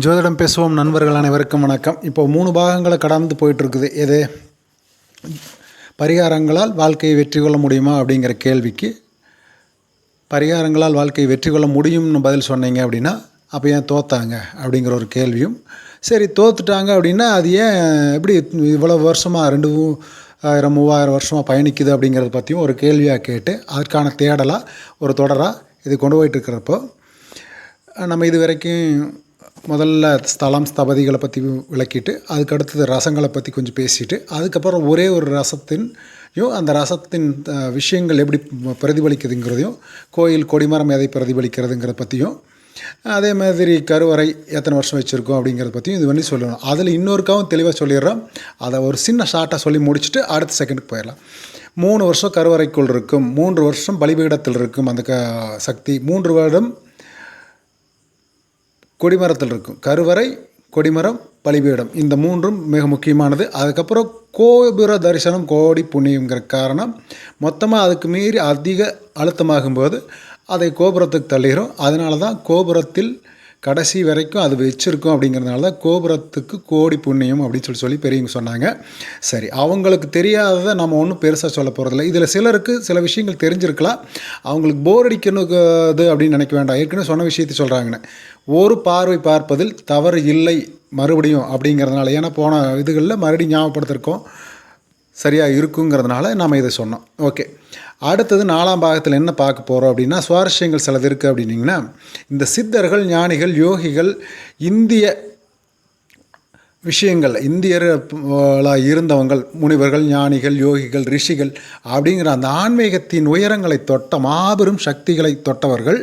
ஜோதிடம் பேசுவோம் நண்பர்கள் அனைவருக்கும் வணக்கம். இப்போ மூணு பாகங்களை கடந்து போயிட்டுருக்குது. எது? பரிகாரங்களால் வாழ்க்கையை வெற்றி கொள்ள முடியுமா அப்படிங்கிற கேள்விக்கு பரிகாரங்களால் வாழ்க்கையை வெற்றி கொள்ள முடியும்னு பதில் சொன்னீங்க அப்படின்னா அப்போ ஏன் தோத்தாங்க அப்படிங்கிற ஒரு கேள்வியும் சரி தோத்துட்டாங்க அப்படின்னா அது ஏன் எப்படி இவ்வளோ வருஷமாக ரெண்டு ஆயிரம் மூவாயிரம் வருஷமாக பயணிக்குது அப்படிங்கிறத பற்றியும் ஒரு கேள்வியாக கேட்டு அதற்கான தேடலாக ஒரு தொடராக இது கொண்டு போயிட்டு இருக்கிறப்போ நம்ம இது வரைக்கும் முதல்ல ஸ்தலம் ஸ்தபதிகளை பற்றி விளக்கிட்டு அதுக்கு அடுத்தது ரசங்களை பற்றி கொஞ்சம் பேசிட்டு அதுக்கப்புறம் ஒரே ஒரு ரசத்தின்யும் அந்த ரசத்தின் விஷயங்கள் எப்படி பிரதிபலிக்குதுங்கிறதையும் கோயில் கொடிமரம் எதை பிரதிபலிக்கிறதுங்கிறத பற்றியும் அதே மாதிரி கருவறை எத்தனை வருஷம் வச்சுருக்கோம் அப்படிங்கிறத பற்றியும் இது பண்ணி சொல்லணும். அதில் இன்னொருக்காவும் தெளிவாக சொல்லிடுறோம் அதை ஒரு சின்ன ஷார்ட்டாக சொல்லி முடிச்சுட்டு அடுத்த செகண்டுக்கு போயிடலாம். மூணு வருஷம் கருவறைக்குள் இருக்கும் மூன்று வருஷம் பலிபீடத்தில் இருக்கும் அந்த க சக்தி மூன்று வருடம் கொடிமரத்தில் இருக்கும். கருவறை கொடிமரம் பலிபீடம். இந்த மூன்றும் மிக முக்கியமானது. அதுக்கப்புறம் கோபுர தரிசனம் கோடி புண்ணியங்கிற காரணம். மொத்தமாக அதுக்கு மீறி அதிக அழுத்தமாகும்போது அதை கோபுரத்துக்கு தள்ளுகிறோம் அதனால தான் கோபுரத்தில் கடைசி வரைக்கும் அது வச்சுருக்கோம் அப்படிங்கிறதுனால தான் கோபுரத்துக்கு கோடி புண்ணியம் அப்படின்னு சொல்லி சொல்லி பெரியவங்க சொன்னாங்க. சரி அவங்களுக்கு தெரியாததை நம்ம ஒன்றும் பெருசாக சொல்ல போகிறதில்ல இதில் சிலருக்கு சில விஷயங்கள் தெரிஞ்சிருக்கலாம். அவங்களுக்கு போர் அடிக்கணுது அப்படின்னு நினைக்க வேண்டாம். ஏற்கனவே சொன்ன விஷயத்தை சொல்கிறாங்கன்னு ஒரு பார்வை பார்ப்பதில் தவறு இல்லை மறுபடியும் அப்படிங்கிறதுனால. ஏன்னா போன இதுகளில் மறுபடியும் ஞாபகப்படுத்திருக்கோம். சரியாக இருக்குங்கிறதுனால நாம் இதை சொன்னோம். ஓகே அடுத்தது நாலாம் பாகத்தில் என்ன பார்க்க போகிறோம் அப்படின்னா சுவாரஸ்யங்கள் சிலது இருக்குது அப்படின்னிங்கன்னா இந்த சித்தர்கள் ஞானிகள் யோகிகள் இந்திய விஷயங்கள் இந்தியர்களாக இருந்தவங்கள் முனிவர்கள் ஞானிகள் யோகிகள் ரிஷிகள் அப்படிங்கிற அந்த ஆன்மீகத்தின் உயரங்களை தொட்ட மாபெரும் சக்திகளை தொட்டவர்கள்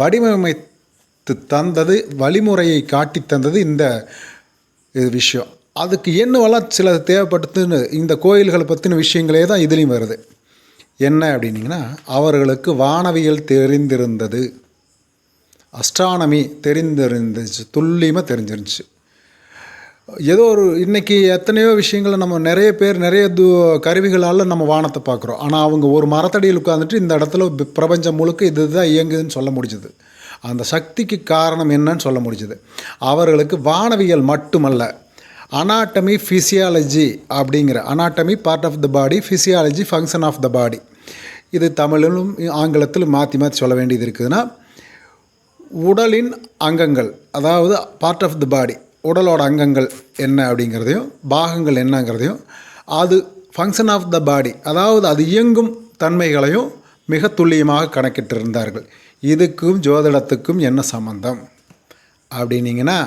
வடிவமைத்து தந்தது வழிமுறையை காட்டி தந்தது இந்த இது விஷயம். அதுக்கு என்னவெல்லாம் சில தேவைப்படுத்துன்னு இந்த கோயில்களை பற்றின விஷயங்களே தான் இதுலேயும் வருது. என்ன அப்படின்னிங்கன்னா அவர்களுக்கு வானவியல் தெரிந்திருந்தது. அஸ்ட்ரானமி தெரிந்திருந்துச்சு துல்லியமாக தெரிஞ்சிருந்துச்சு. ஏதோ ஒரு இன்றைக்கி எத்தனையோ விஷயங்களை நம்ம நிறைய பேர் நிறைய து கருவிகளால் நம்ம வானத்தை பார்க்குறோம். ஆனால் அவங்க ஒரு மரத்தடியில் உட்காந்துட்டு இந்த இடத்துல பிரபஞ்சம் முழுக்க இதுதான் இயங்குதுன்னு சொல்ல முடிஞ்சுது. அந்த சக்திக்கு காரணம் என்னன்னு சொல்ல முடிஞ்சுது. அவர்களுக்கு வானவியல் மட்டுமல்ல அனாட்டமி ஃபிசியாலஜி அப்படிங்கிற anatomy part of the body physiology function of the body இது தமிழிலும் ஆங்கிலத்திலும் மாற்றி மாற்றி சொல்ல வேண்டியது இருக்குதுன்னா உடலின் அங்கங்கள் அதாவது பார்ட் ஆஃப் தி பாடி உடலோட அங்கங்கள் என்ன அப்படிங்கிறதையும் பாகங்கள் என்னங்கிறதையும் அது ஃபங்க்ஷன் ஆஃப் த பாடி அதாவது அது இயங்கும் தன்மைகளையும் மிக துல்லியமாக கணக்கிட்டிருந்தார்கள். இதுக்கும் ஜோதிடத்துக்கும் என்ன சம்பந்தம்? அப்படின்னீங்கன்னா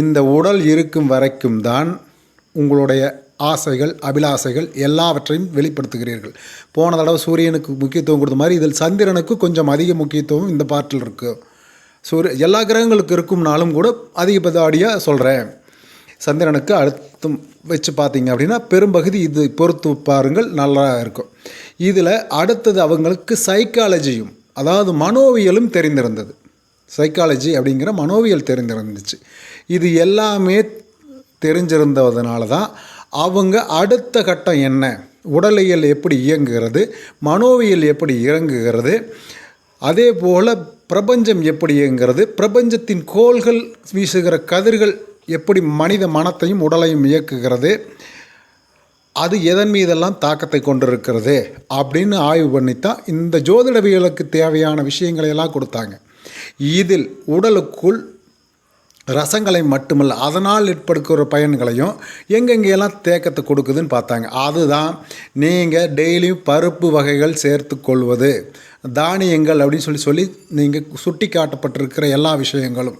இந்த உடல் இருக்கும் வரைக்கும் தான் உங்களுடைய ஆசைகள் அபிலாசைகள் எல்லாவற்றையும் வெளிப்படுத்துகிறீர்கள். போன தடவை சூரியனுக்கு முக்கியத்துவம் கொடுத்த மாதிரி இதில் சந்திரனுக்கு கொஞ்சம் அதிக முக்கியத்துவம் இந்த பாட்டில் இருக்குது சூரிய எல்லா கிரகங்களுக்கு இருக்கும்னாலும் கூட அதிகபதாடியாக சொல்கிறேன் சந்திரனுக்கு அடுத்தும் வச்சு பார்த்தீங்க அப்படின்னா பெரும்பகுதி இது பொறுத்து பாருங்கள் நல்லா இருக்கும். இதில் அடுத்தது அவங்களுக்கு சைக்காலஜியும் அதாவது மனோவியலும் தெரிந்திருந்தது. சைக்காலஜி அப்படிங்கிற மனோவியல் தெரிந்திருந்துச்சு. இது எல்லாமே தெரிஞ்சிருந்ததுனால தான் அவங்க அடுத்த கட்டம் என்ன? உடலியல் எப்படி இயங்குகிறது? மனோவியல் எப்படி இயங்குகிறது அதே போல் பிரபஞ்சம் எப்படி இயங்குகிறது? பிரபஞ்சத்தின் கோள்கள் வீசுகிற கதிர்கள் எப்படி மனித மனத்தையும் உடலையும் இயக்குகிறது? அது எதன் மீதெல்லாம் தாக்கத்தை கொண்டிருக்கிறது? அப்படின்னு ஆய்வு பண்ணித்தான் இந்த ஜோதிடவியலுக்கு தேவையான விஷயங்களை எல்லாம் கொடுத்தாங்க. இதில் உடலுக்குள் ரசங்களை மட்டுமல்ல அதனால் ஏற்படுக்கிற பயன்களையும் எங்கெங்கெல்லாம் தேக்கத்தை கொடுக்குதுன்னு பார்த்தாங்க. அதுதான் நீங்கள் டெய்லியும் பருப்பு வகைகள் சேர்த்து கொள்வது. தானியங்கள் அப்படின்னு சொல்லி சொல்லி நீங்கள் சுட்டி காட்டப்பட்டிருக்கிற எல்லா விஷயங்களும்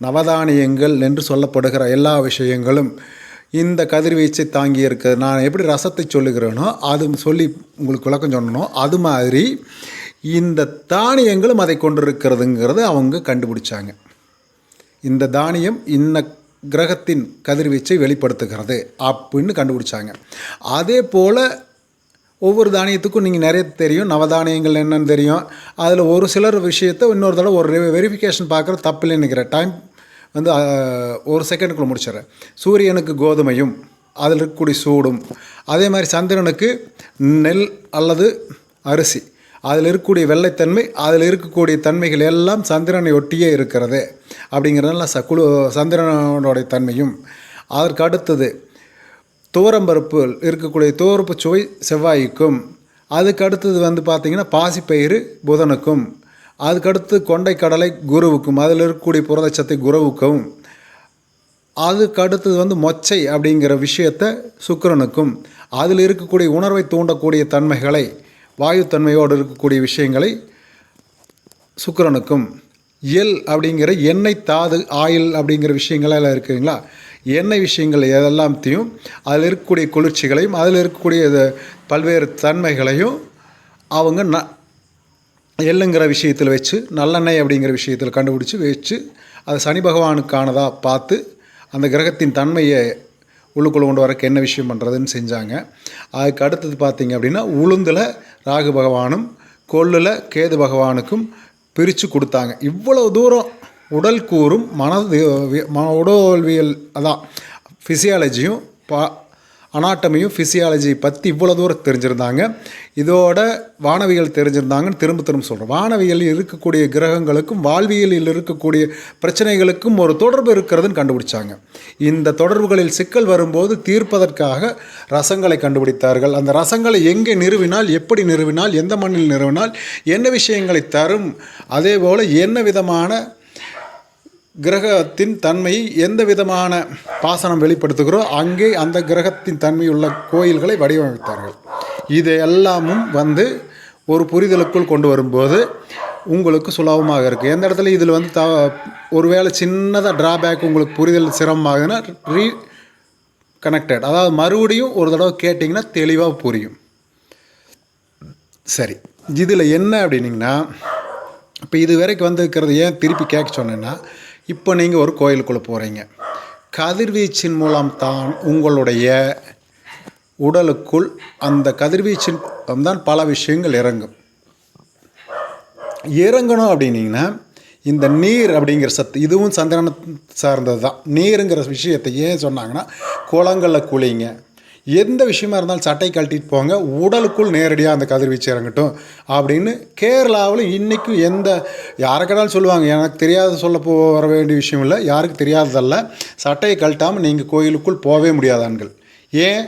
நவதானியங்கள் என்று சொல்லப்படுகிற எல்லா விஷயங்களும் இந்த கதிர்வீச்சை தாங்கி இருக்குது நான் எப்படி ரசத்தை சொல்லுகிறேனோ அது சொல்லி உங்களுக்கு விளக்கம் சொன்னனோ அது மாதிரி இந்த தானியங்களும் அதை கொண்டிருக்கிறதுங்கிறது அவங்க கண்டுபிடிச்சாங்க. இந்த தானியம் இன்ன கிரகத்தின் கதிர்வீச்சை வெளிப்படுத்துகிறது அப்படின்னு கண்டுபிடிச்சாங்க. அதே போல் ஒவ்வொரு தானியத்துக்கும் நீங்கள் நிறைய தெரியும் நவதானியங்கள் என்னன்னு தெரியும். அதில் ஒரு சிலர் விஷயத்தை இன்னொரு தடவை ஒரு வெரிஃபிகேஷன் பார்க்குற தப்பில்லைன்னு நினைக்கிறேன். டைம் வந்து ஒரு செகண்டுக்குள்ளே முடிச்சிடுறேன். சூரியனுக்கு கோதுமையும் அதில் இருக்கக்கூடிய சூடும். அதே மாதிரி சந்திரனுக்கு நெல் அல்லது அரிசி. அதில் இருக்கக்கூடிய வெள்ளைத்தன்மை அதில் இருக்கக்கூடிய தன்மைகள் எல்லாம் சந்திரனை ஒட்டியே இருக்கிறது. அப்படிங்கிறதுனால ச குழு சந்திரனுடைய தன்மையும். அதற்கு அடுத்தது துவரம்பருப்பு இருக்கக்கூடிய துவரப்பு சுவை செவ்வாய்க்கும். அதுக்கு அடுத்தது வந்து பார்த்திங்கன்னா பாசிப்பயிறு புதனுக்கும். அதுக்கடுத்து கொண்டை கடலை குருவுக்கும் அதில் இருக்கக்கூடிய புரதச்சத்தை குருவுக்கும். அதுக்கு அடுத்தது வந்து மொச்சை அப்படிங்கிற விஷயத்தை சுக்கரனுக்கும். அதில் இருக்கக்கூடிய உணர்வை தூண்டக்கூடிய தன்மைகளை வாயுத்தன்மையோடு இருக்கக்கூடிய விஷயங்களை சுக்கரனுக்கும் எல் அப்படிங்கிற எண்ணெய் தாது ஆயில் அப்படிங்கிற விஷயங்களெல்லாம் இருக்குதுங்களா எண்ணெய் விஷயங்கள் எதெல்லாத்தையும் அதில் இருக்கக்கூடிய குளிர்ச்சிகளையும் அதில் இருக்கக்கூடிய இது பல்வேறு தன்மைகளையும் அவங்க ந எள்ளுங்கிற விஷயத்தில் வச்சு நல்லெண்ணெய் அப்படிங்கிற விஷயத்தில் கண்டுபிடிச்சி வச்சு அது சனி பகவானுக்கானதாக பார்த்து அந்த கிரகத்தின் தன்மையை உள்ளுக்குள்ளே கொண்டு வரக்கு என்ன விஷயம் பண்ணுறதுன்னு செஞ்சாங்க. அதுக்கு அடுத்தது பார்த்திங்க அப்படின்னா உளுந்தில் ராகு பகவானும் கொள்ளில் கேது பகவானுக்கும் பிரித்து கொடுத்தாங்க. இவ்வளோ தூரம் உடல் கூறும் மனது மன உடல்வியல் அதான் ஃபிசியாலஜியும் பா அனாட்டமியும் ஃபிசியாலஜி பற்றி இவ்வளோ தூரம் தெரிஞ்சிருந்தாங்க. இதோட வானவியல் தெரிஞ்சிருந்தாங்கன்னு திரும்ப திரும்ப சொல்கிறோம் வானவியலில் இருக்கக்கூடிய கிரகங்களுக்கும் வாழ்வியலில் இருக்கக்கூடிய பிரச்சனைகளுக்கும் ஒரு தொடர்பு இருக்கிறதுன்னு கண்டுபிடிச்சாங்க. இந்த தொடர்புகளில் சிக்கல் வரும்போது தீர்ப்பதற்காக ரசங்களை கண்டுபிடித்தார்கள். அந்த ரசங்களை எங்கே நிறுவினால் எப்படி நிறுவினால் எந்த மண்ணில் நிறுவினால் என்ன விஷயங்களை தரும் அதே போல் என்ன விதமான கிரகத்தின் தன்மையை எந்த விதமான பாசனம் வெளிப்படுத்துகிறோ அங்கே அந்த கிரகத்தின் தன்மையுள்ள கோயில்களை வடிவமைத்தார்கள். இது எல்லாமும் வந்து ஒரு புரிதலுக்குள் கொண்டு வரும்போது உங்களுக்கு சுலபமாக இருக்குது எந்த இடத்துல இதில் வந்து த ஒருவேளை சின்னதாக ட்ராபேக் உங்களுக்கு புரிதல் சிரமமாகுதுன்னா ரீ கனெக்டட் அதாவது மறுபடியும் ஒரு தடவை கேட்டிங்கன்னா தெளிவாக புரியும். சரி. இதில் என்ன அப்படின்னிங்கன்னா இப்போ இது வரைக்கும் வந்திருக்கிறது ஏன் திருப்பி கேட்க சொன்னேன்னா இப்போ நீங்கள் ஒரு கோயிலுக்குள்ளே போகிறீங்க கதிர்வீச்சின் மூலம் தான் உங்களுடைய உடலுக்குள் அந்த கதிர்வீச்சின் தான் பல விஷயங்கள் இறங்கும். இறங்கணும் அப்படின்னீங்கன்னா இந்த நீர் அப்படிங்கிற சத்து இதுவும் சந்திரனை சார்ந்தது தான் நீருங்கிற விஷயத்தை ஏன் சொன்னாங்கன்னா குளங்களில் குளிங்க எந்த விஷயமா இருந்தாலும் சட்டை கழட்டிட்டு போங்க உடலுக்குள் நேரடியாக அந்த கதிர்வீச்சு இறங்கட்டும் அப்படின்னு கேரளாவில் இன்றைக்கும் எந்த யாருக்கடாலும் சொல்லுவாங்க எனக்கு தெரியாத சொல்ல போ வர வேண்டிய விஷயம் இல்லை யாருக்கு தெரியாததல்ல சட்டையை கழட்டாமல் நீங்கள் கோயிலுக்குள் போகவே முடியாதான்கள் ஏன்?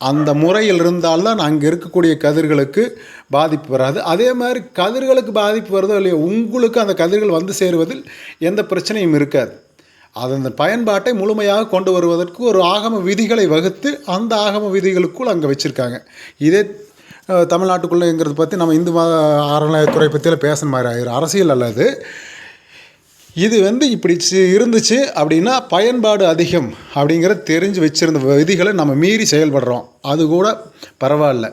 அந்த முறையில் இருந்தால்தான் அங்கே இருக்கக்கூடிய கதிர்களுக்கு பாதிப்பு வராது. அதே மாதிரி கதிர்களுக்கு பாதிப்பு வருதோ இல்லையோ உங்களுக்கு அந்த கதிர்கள் வந்து சேருவதில் எந்த பிரச்சனையும் இருக்காது. அது அந்த பயன்பாட்டை முழுமையாக கொண்டு வருவதற்கு ஒரு ஆகம விதிகளை வகுத்து அந்த ஆகம விதிகளுக்குள் அங்கே வச்சுருக்காங்க. இதே தமிழ்நாட்டுக்குள்ளேங்கிறது தமிழ்நாட்டுக்குள்ளேங்கிறத பற்றி நம்ம இந்து மத அறநிலையத்துறை பற்றியில் பேசுன மாதிரி ஆயிரும் அரசியல் அல்லது இது வந்து இப்படி சி- இருந்துச்சு அப்படின்னா பயன்பாடு அதிகம் அப்படிங்கிறத தெரிஞ்சு வச்சுருந்த விதிகளை நம்ம மீறி செயல்படுறோம். அது கூட பரவாயில்ல.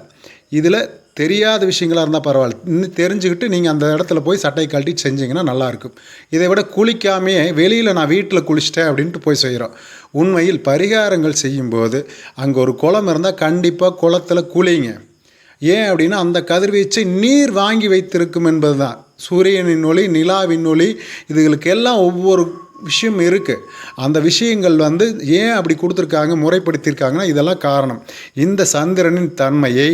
இதில் தெரியாத விஷயங்களாக இருந்தால் பரவாயில்ல. இன்னும் தெரிஞ்சுக்கிட்டு நீங்கள் அந்த இடத்துல போய் சட்டை கழட்டி செஞ்சீங்கன்னா நல்லாயிருக்கும் இதை விட குளிக்காமையே வெளியில் நான் வீட்டில் குளிச்சிட்டேன் அப்படின்ட்டு போய் செய்கிறோம் உண்மையில் பரிகாரங்கள் செய்யும்போது அங்கே ஒரு குளம் இருந்தால் கண்டிப்பாக குளத்தில் குளிங்க. ஏன் அப்படின்னா அந்த கதிர்வீச்சை நீர் வாங்கி வைத்திருக்கும் என்பது தான் சூரியனின் ஒளி நிலாவின் ஒளி இதுகளுக்கு எல்லாம் ஒவ்வொரு விஷயம் இருக்குது அந்த விஷயங்கள் வந்து ஏன் அப்படி கொடுத்துருக்காங்க முறைப்படுத்தியிருக்காங்கன்னா இதெல்லாம் காரணம். இந்த சந்திரனின் தன்மையை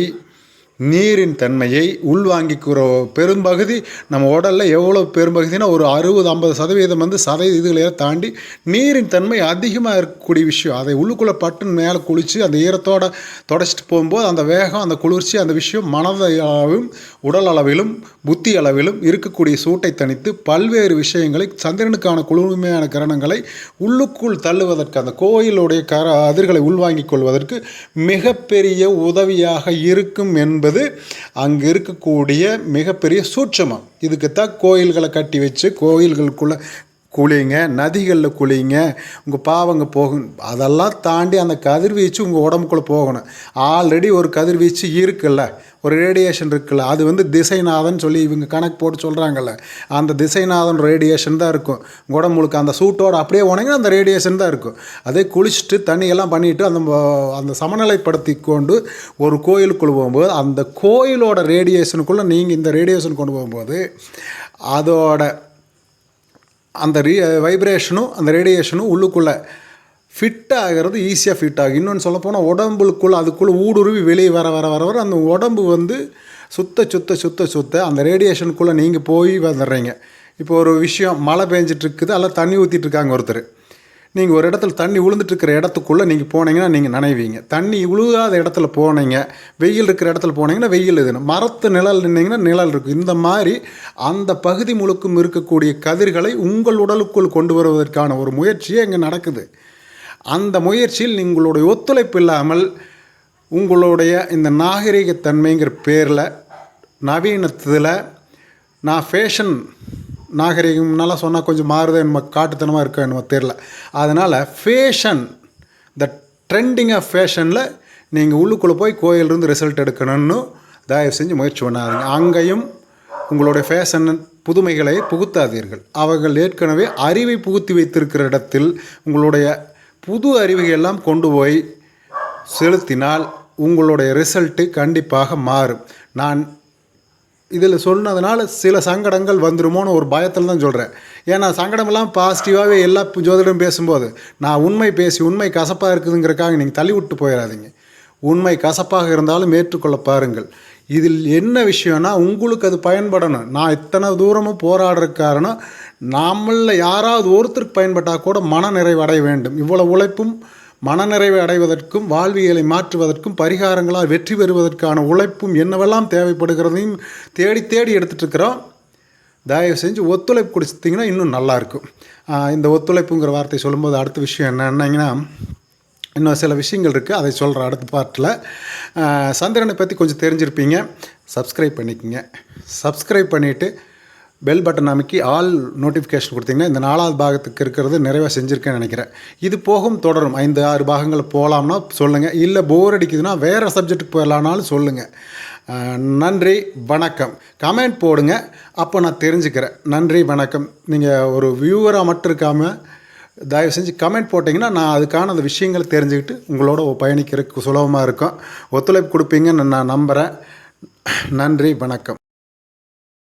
நீரின் தன்மையை உள்வாங்கிக்கிற பெரும்பகுதி நம்ம உடலில் எவ்வளோ பெரும்பகுதினா ஒரு அறுபது ஐம்பது சதவீதம் வந்து சதை இதுகளையே தாண்டி நீரின் தன்மை அதிகமாக இருக்கக்கூடிய விஷயம். அதை உள்ளுக்குள்ளே பட்டுன்னு மேலே குளித்து அந்த ஈரத்தோட தொடச்சிட்டு போகும்போது அந்த வேகம் அந்த குளிர்ச்சி அந்த விஷயம் மனதையாகவும் உடல் அளவிலும் புத்தி அளவிலும் இருக்கக்கூடிய சூட்டை தணித்து பல்வேறு விஷயங்களை சந்திரனுக்கான குழுமையான கிரணங்களை உள்ளுக்குள் தள்ளுவதற்கு அந்த கோயிலுடைய கர அதிர்களை உள்வாங்கிக் கொள்வதற்கு மிகப்பெரிய உதவியாக இருக்கும் என்பது அங்கு இருக்கக்கூடிய மிகப்பெரிய சூட்சமம். இதுக்குத்தான் கோயில்களை கட்டி வச்சு கோயில்களுக்குள்ளே குளிங்க நதிகளில் குளிங்க உங்கள் பாவங்க போகும். அதெல்லாம் தாண்டி அந்த கதிர்வீச்சு உங்கள் உடம்புக்குள்ளே போகணும். ஆல்ரெடி ஒரு கதிர்வீச்சு இருக்குல்ல. ஒரு ரேடியேஷன் இருக்குல்ல. அது வந்து திசைநாதன் சொல்லி இவங்க கணக்கு போட்டு சொல்கிறாங்கல்ல அந்த திசைநாதன் ரேடியேஷன் தான் இருக்கும். உங்கள் உடம்பு முழுக்க அந்த சூட்டோட அப்படியே உணங்கினா அந்த ரேடியேஷன் தான் இருக்கும். அதே குளிச்சுட்டு தண்ணியெல்லாம் பண்ணிவிட்டு அந்த அந்த சமநிலைப்படுத்தி கொண்டு ஒரு கோயிலுக்குள்ளே போகும்போது அந்த கோயிலோட ரேடியேஷனுக்குள்ளே நீங்கள் இந்த ரேடியேஷன் கொண்டு போகும்போது அதோட அந்த ரீ வைப்ரேஷனும் அந்த ரேடியேஷனும் உள்ளுக்குள்ளே ஃபிட் ஆகிறது ஈஸியாக ஃபிட் ஆகும். இன்னொன்று சொல்லப்போனால் உடம்புக்குள்ளே அதுக்குள்ளே ஊடுருவி வெளியே வர வர வர வர அந்த உடம்பு வந்து சுத்த சுத்த சுத்த சுத்த அந்த ரேடியேஷனுக்குள்ளே நீங்கள் போய் வந்துடுறீங்க. இப்போ ஒரு விஷயம் மழை பெஞ்சிட்ருக்குது அதில் அல்ல தண்ணி ஊற்றிட்டுருக்காங்க ஒருத்தர். நீங்கள் ஒரு இடத்துல தண்ணி விழுந்துட்டுருக்கிற இடத்துக்குள்ளே நீங்கள் போனீங்கன்னா நீங்கள் நனைவீங்க. தண்ணி விழுகாத இடத்துல போனீங்க வெயில் இருக்கிற இடத்துல போனீங்கன்னா வெயில் இதுன்னு. மரத்து நிழல் நின்னீங்கன்னா நிழல் இருக்கும். இந்த மாதிரி அந்த பகுதி முழுக்கும் இருக்கக்கூடிய கதிர்களை உங்கள் உடலுக்குள் கொண்டு வருவதற்கான ஒரு முயற்சியே இங்கே நடக்குது. அந்த முயற்சியில் உங்களுடைய ஒத்துழைப்பு இல்லாமல் உங்களுடைய இந்த நாகரிகத்தன்மைங்கிற பேரில் நவீனத்தில் நான் ஃபேஷன் நாகரிகம்னால சொன்னால் கொஞ்சம் மாறுது நம்ம காட்டுத்தனமாக இருக்கோ என்னமோ தெரில அதனால் ஃபேஷன் த ட்ரெண்டிங் ஆஃப் ஃபேஷனில் நீங்கள் உள்ளுக்குள்ளே போய் கோயிலிருந்து ரிசல்ட் எடுக்கணும்னு தயவு செஞ்சு முயற்சி பண்ணாதீங்க. அங்கேயும் உங்களுடைய ஃபேஷன் புதுமைகளை புகுத்தாதீர்கள். அவர்கள் ஏற்கனவே அறிவை புகுத்தி வைத்திருக்கிற இடத்தில் உங்களுடைய புது அறிவை எல்லாம் கொண்டு போய் செலுத்தினால் உங்களுடைய ரிசல்ட்டு கண்டிப்பாக மாறும். நான் இதில் சொன்னதுனால சில சங்கடங்கள் வந்துருமோன்னு ஒரு பயத்தில் தான் சொல்கிறேன். ஏன்னா சங்கடமெல்லாம் பாசிட்டிவாகவே எல்லா ஜோதிடம் பேசும்போது நான் உண்மை பேசி உண்மை கசப்பாக இருக்குதுங்கிறக்காக நீங்கள் தள்ளி விட்டு போயிடாதீங்க. உண்மை கசப்பாக இருந்தாலும் ஏற்றுக்கொள்ள பாருங்கள். இதில் என்ன விஷயம்னா உங்களுக்கு அது பயன்படணும். நான் இத்தனை தூரமும் போராடுற காரணம் நம்மளில் யாராவது ஒருத்தருக்கு பயன்பட்டால் கூட மன நிறைவடைய வேண்டும். இவ்வளோ உழைப்பும் மனநிறைவை அடைவதற்கும் வாழ்வியலை மாற்றுவதற்கும் பரிகாரங்களால் வெற்றி பெறுவதற்கான உழைப்பும் என்னவெல்லாம் தேவைப்படுகிறதையும் தேடி தேடி எடுத்துகிட்டு இருக்கிறோம் தயவு செஞ்சு ஒத்துழைப்பு கொடுத்தீங்கன்னா இன்னும் நல்லாயிருக்கும். இந்த ஒத்துழைப்புங்கிற வார்த்தை சொல்லும்போது அடுத்த விஷயம் என்னென்னீங்கன்னா இன்னும் சில விஷயங்கள் இருக்குது அதை சொல்கிறேன் அடுத்த பாட்டில். சந்திரனை பற்றி கொஞ்சம் தெரிஞ்சிருப்பீங்க. சப்ஸ்கிரைப் பண்ணிக்கோங்க. சப்ஸ்கிரைப் பண்ணிவிட்டு பெல் பட்டன் அமைக்கி ஆல் நோட்டிஃபிகேஷன் கொடுத்தீங்கன்னா இந்த நாலாவது பாகத்துக்கு இருக்கிறது நிறைவாக செஞ்சுருக்கேன்னு நினைக்கிறேன். இது போகும் தொடரும். ஐந்து ஆறு பாகங்கள் போகலாம்னா சொல்லுங்கள் இல்லை போர் அடிக்குதுன்னா வேறு சப்ஜெக்ட்டுக்கு போயிடலான்னாலும் சொல்லுங்கள் நன்றி வணக்கம். கமெண்ட் போடுங்க. அப்போ நான் தெரிஞ்சுக்கிறேன். நன்றி வணக்கம். நீங்கள் ஒரு வியூவராக மட்டும் இருக்காமல் தயவு செஞ்சு கமெண்ட் போட்டிங்கன்னா நான் அதுக்கான அந்த விஷயங்களை தெரிஞ்சுக்கிட்டு உங்களோட பயணிக்கிறதுக்கு சுலபமாக இருக்கும். ஒத்துழைப்பு கொடுப்பீங்கன்னு நான் நம்புகிறேன் நன்றி வணக்கம்.